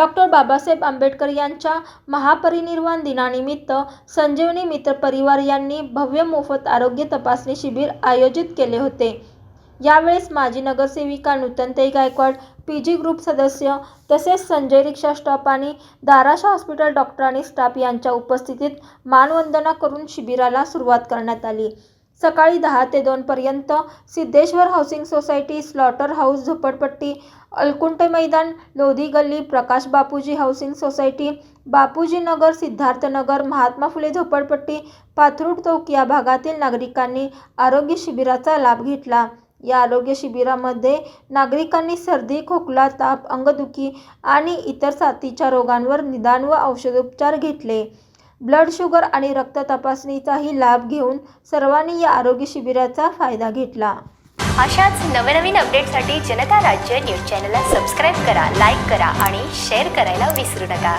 Doctor Babasaheb Ambedkar यांच्या महापरिनिर्वाण दिनानिमित्त संजीवनी मित्र परिवार यांनी भव्य मोफत आरोग्य तपासणी शिबिर आयोजित केले होते. यावेळेस माजी नगरसेविका Nutantai Gaikwad P G group सदस्य तसेच संजय रिक्षा स्टॉप आणि दाराशा हॉस्पिटल डॉक्टर आणि स्टाफ यांच्या उपस्थितीत मानवंदना करून शिबिराला सुरुवात करण्यात आली. सकाळी दहा ते दोनपर्यंत Siddheshwar housing society slaughter house झोपडपट्टी अलकुंटे मैदान लोधी गल्ली प्रकाश बापूजी हाऊसिंग सोसायटी बापूजी नगर सिद्धार्थ नगर महात्मा फुले झोपडपट्टी पाथरूड चौक या भागातील नागरिकांनी आरोग्य शिबिराचा लाभ घेतला. या आरोग्य शिबिरामध्ये नागरिकांनी सर्दी खोकला ताप अंगदुखी आणि इतर साथीच्या रोगांवर निदान व औषधोपचार घेतले. ब्लड शुगर आणि रक्त तपासणीचाही लाभ घेऊन सर्वांनी या आरोग्य शिबिराचा फायदा घेतला. अशाच नवनवीन अपडेटसाठी जनता राज्य न्यूज चॅनलला सबस्क्राईब करा लाईक करा आणि शेअर करायला विसरू नका.